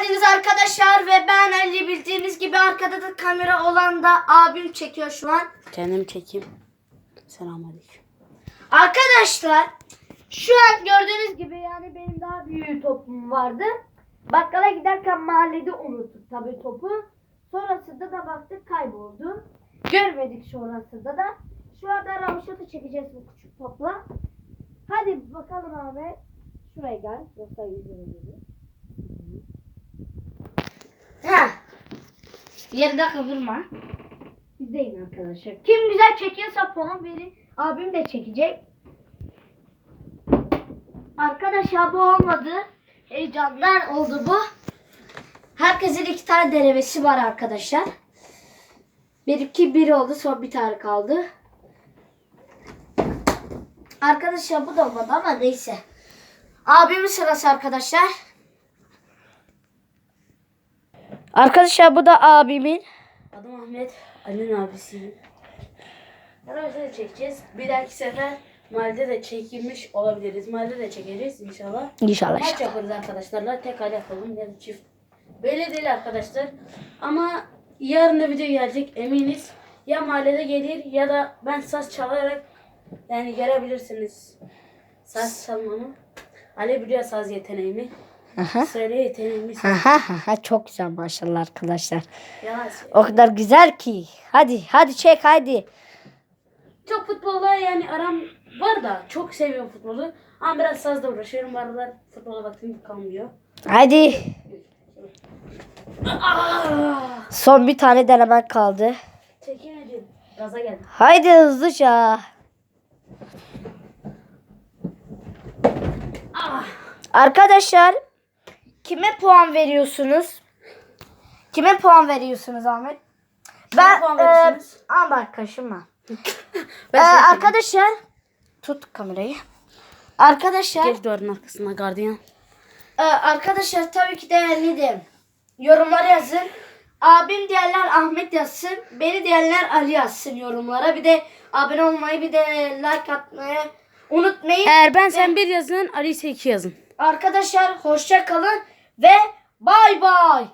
geldiniz arkadaşlar ve ben Ali bildiğiniz gibi arkada da kamera olan da abim çekiyor şu an. Kendim çekeyim. Selamünaleyküm. Arkadaşlar şu an gördüğünüz gibi yani benim daha büyük topum vardı. Bakkala giderken mahallede unuttuk tabii topu. Sonrasında da baktık kayboldu. Görmedik sonrasında da. Şu anda Ramışat'ı çekeceğiz bu küçük topla. Hadi bakalım abi. Şuraya gel. Yoksa yüzüne gelir. Ha. Yerinde kıvırma. İzleyin arkadaşlar. Kim güzel çekiyorsa puan verin. Abim de çekecek. Arkadaşlar bu olmadı. Heyecandan oldu bu. Herkesin iki tane denemesi var arkadaşlar. Bir iki bir oldu son bir tane kaldı. Arkadaşlar bu da olmadı ama neyse. Abimin sırası arkadaşlar. Arkadaşlar bu da abimin. Adım Ahmet. Ali'nin abisiyim. Beraber de çekeceğiz. Bir dahaki sefer mahallede de çekilmiş olabiliriz. Mahallede de çekeriz inşallah. İnşallah. Maç yaparız arkadaşlarla. Tek hal yapalım ya da çift. Böyle değil arkadaşlar. Ama yarın da video gelecek eminiz. Ya mahallede gelir ya da ben saz çalarak yani görebilirsiniz. Saz çalmamı. Ali biliyor saz yeteneğimi. Aha. Yeteneğimi. Aha, aha, çok güzel maşallah arkadaşlar. Yalan O kadar güzel ki. Hadi hadi çek hadi. Çok futbolla yani aram var da çok seviyorum futbolu. Ama biraz sazla uğraşıyorum. Aralar futbola vaktim kalmıyor. Hadi. Ah! Son bir tane denemen kaldı. Çekemedim. Gaza geldim. Haydi hızlıca. Ah! Arkadaşlar kime puan veriyorsunuz? Kime puan veriyorsunuz Ahmet? Ben puan e, verirsiniz? ama bak kaşıma. Ben E, arkadaşlar tut kamerayı. Arkadaşlar Geç duvarın arkasına gardiyan. e, arkadaşlar tabii ki de nedir? Yorumlara yazın. Abim diyenler Ahmet yazsın. Beni diyenler Ali yazsın yorumlara. Bir de abone olmayı bir de like atmayı unutmayın. Eğer ben sen bir yazın Ali ise iki yazın. Arkadaşlar hoşça kalın ve bay bay.